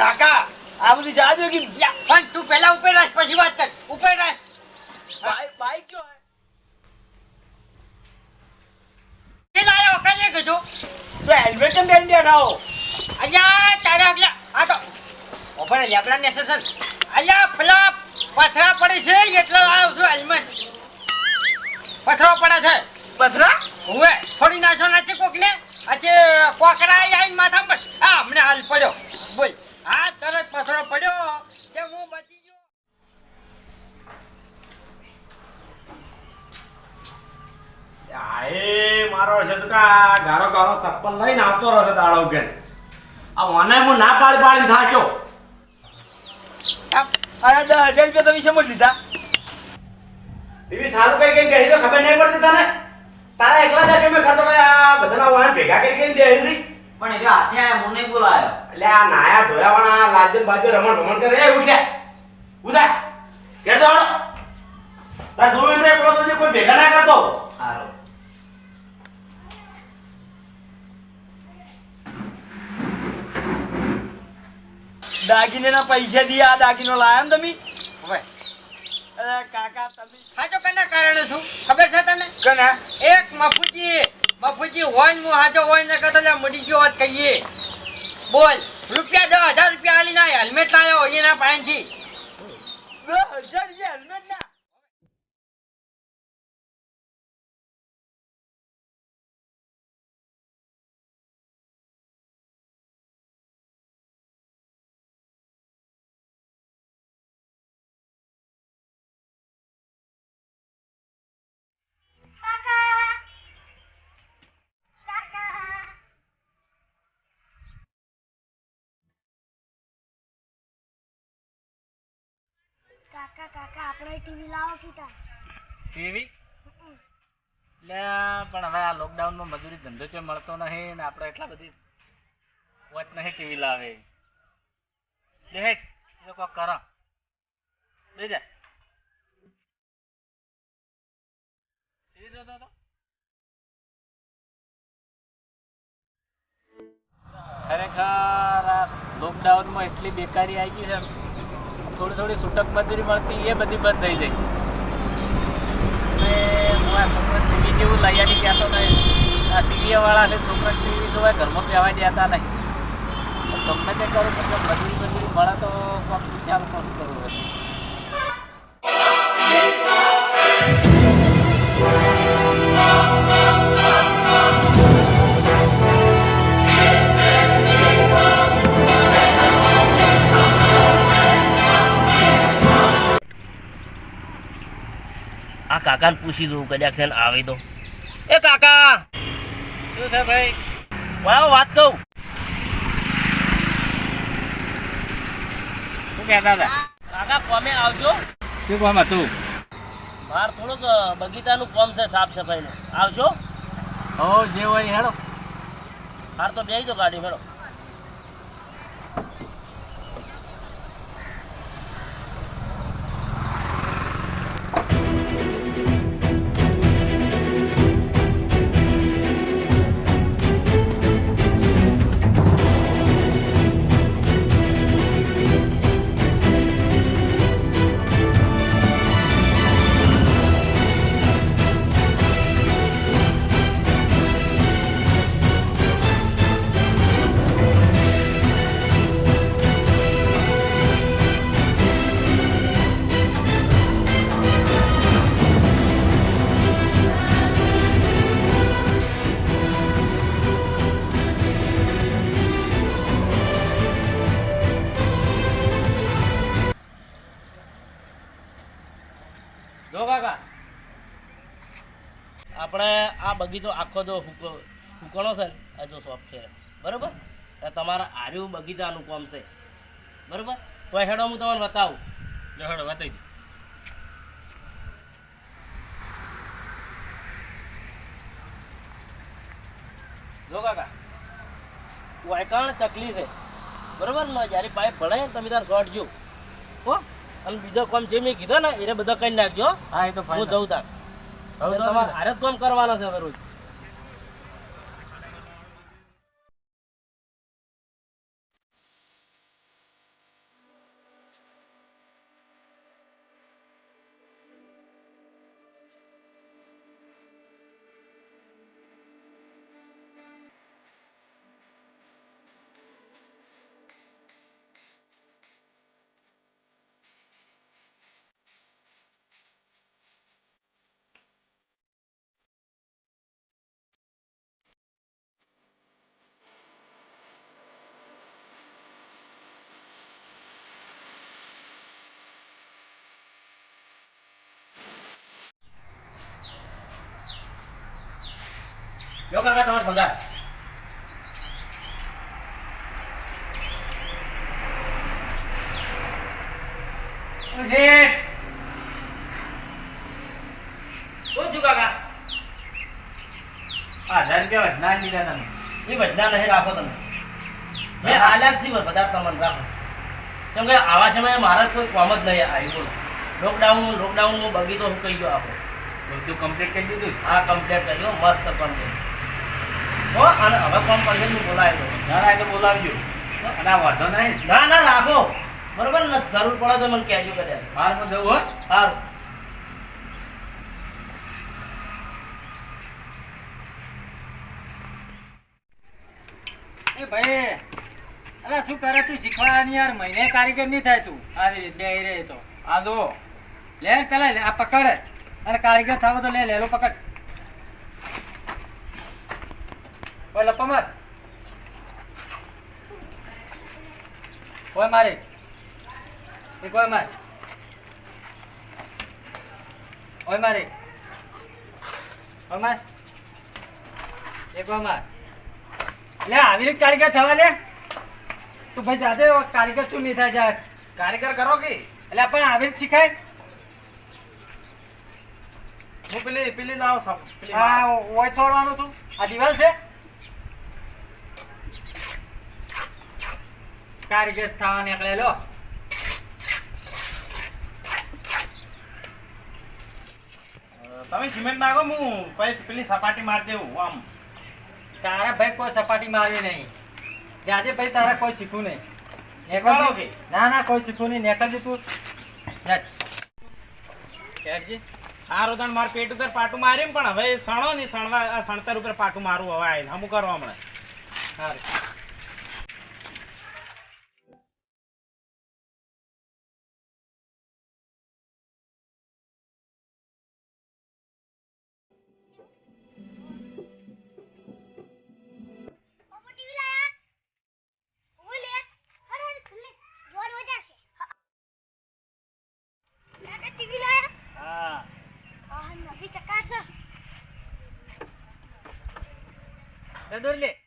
કાકા આ બધી દો કે પણ તું પહેલા ઉપર રાખ પછી વાત કર. ઉપર રાખ. બાઈક કયો હે? લાયો કાલે કજો તો હેલ્મેટ કેમ બેન હો? અલ્યા તારા આગલા આ તો ઓપર લેબડા ને. સર અલ્યા પેલા પથરા પડે છે એટલે આવ્યો છું હેલ્મેટ પથરો પડે છે. પથરા? હુએ થોડી નાચો નાચે કોક ને આજે કોકરા આવીને માથા પર આ હમણે હાલ પડ્યો. બોલ. આ તરત પથરો પડ્યો કે હું બચી ગયો. મારો છે તો કા ગારો ગારો ચપ્પલ લઈને આવતો રહેશે દાડો કે આ મને હું ના પાડી પાડીને થાચો અરે દસ હજાર રૂપિયા તમે લીધા? બીબી સારું કઈ કઈ કહી તો ખબર નહીં પડતી તને? તારા એકલા જ મેં કરતો કે આ બધાના વાહન ભેગા કરી કરીને દે છે? પણ એ હાથે આયા મને નહીં બોલાયો. એટલે આ નાયા ધોયા વાળા લાજન બાજુ રમણ ભમણ કરે એ ઉઠ્યા. ઉઠા. ઘેર તો આવડો. તાર જોયું તો એકલો તો કોઈ ભેગા ના કરતો. સારું દાગીનેના પૈસા દીયા આ દાગીનો લાયા ને તમે? હવે. અરે કાકા તમે સાચો કના કારણે છું? ખબર છે તને? કના? એક મફુજી મફુજી હોય હું હાજો હોય ને કહેતો લે મરી ગયો વાત કહીએ. બોલ રૂપિયા દસ હજાર રૂપિયા આલી ના હેલ્મેટ લાયો એના પાસેથી. દસ હજાર રૂપિયા હેલ્મેટ કાકા કાકા આપણે ટીવી લાવો કીધા ટીવી? એટલે પણ હવે આ લોકડાઉનમાં મજૂરી ધંધો ચો મળતો નહીં ને આપણે એટલા બધી વોચ નહીં ટીવી લાવે. દેખ લોકો કરો. દે ટીવી જોતો હતો? ખરેખર લોકડાઉન લોકડાઉનમાં એટલી બેકારી આવી ગઈ છે. થોડી થોડી છૂટક મજૂરી મળતી, એ બધી બંધ થઈ ગઈ. અને ટીવી જેવું લઈ આવી કહેતો નહીં. આ ટીવી વાળા છે છોકરા ટીવી જોવા ઘરમાં પહેવા દેતા નહીં. ગમે તે કરું તો મજૂરી મજૂરી મળે તો પણ વિચાર કરવું કરવું? કાકાને પૂછી જોઉં કદાચ થઈને આવી તો. એ કાકા! શું છે ભાઈ? વાવ વાત કહું. શું કહેતા હતા? કાકા કોમે આવજો. શું કોમ હતું? માર થોડુંક બગીચાનું કોમ છે સાફ સફાઈનું. આવજો. હો જે હોય હેડો. હાર તો બે જો ગાડી મેળો આ બગીચો આખો જો હુક- હુકણો છે ને, આ જો શોપ છે. બરોબર? એ તમારા આર્યું બગીચાનું કોમ છે. બરોબર? તો હેડો હું તમને બતાવું. જો હેડો બતાવી દઉં જો કાકા વાયકાણ ચકલી છે. બરોબર? ને જ્યારે પાઇપ ભરાય ને તમે તાર શોર્ટ જો. હો? અને બીજો કોમ જે મેં કીધો ને એને બધા કરી નાખજો. હા એ તો હું જઉં તાર. હવે તો તમારે હારે જ કામ કરવાનો છે હવે રોજ. કાકા તમારે હજાર રૂપિયા લીધા તમે એ બધા નહીં રાખો તમે મેં આલ્યા જ બધા તમને રાખો કેમ કે આવા સમયે મારા કોઈ કોમ જ નહીં આવ્યું બોલો લોકડાઉન લોકડાઉનનું બગીચો હું કહી ગયો આપો બધું કમ્પ્લીટ કરી દીધું હા કમ્પ્લીટ કર્યો મસ્ત કમ્પ્લીટ હો અને હવે કોમ કરીએ હું બોલાવી દઉં ના ના એ તો બોલાવજો. અને વાંધો નહીં. ના ના રાખો. બરોબર ને? જરૂર પડે તો મને કહેજો કર્યા હાલમાં જવું હો. સારું એ ભાઈ અલા શું કરે તું? શીખવાડવાની યાર મહિને કારીગર નહીં થાય તું. આજે રીતે બે રે તો. આ જો. લે પેલા આ પકડ. અને કારીગર થાવ તો લે લેલો પકડ. ઓય લપમત ઓય મારે. એક ઓય માર. ઓય મારે. ઓય માર. એક ઓય માર. લે આવી રીતે કારીગર થવા લે. તું ભાઈ જાતે કારીગર તું નહીં થાય જા કારીગર કરો કે? એટલે પણ આવી રીતે શીખાય? હું પેલી પેલી લાવો સાહેબ હા ઓય છોડવાનું તું. આ દિવાલ છે? કારીગર થવા નીકળે લો તમે સિમેન્ટ નાખો હું પછી પેલી સપાટી મારી દેવું આમ તારા ભાઈ કોઈ સપાટી મારવી નહીં જાજે ભાઈ તારા કોઈ શીખવું નહીં નેકળજી. કે? ના ના કોઈ શીખવું નહીં નેકળજી તું હેટ. આ રોદણ માર પેટ ઉપર પાટું માર્યું પણ હવે સણો નહીં સણવા આ સણતર ઉપર પાટું મારું હવે આવીને હમું કરો હમણાં સારું. દોરી લે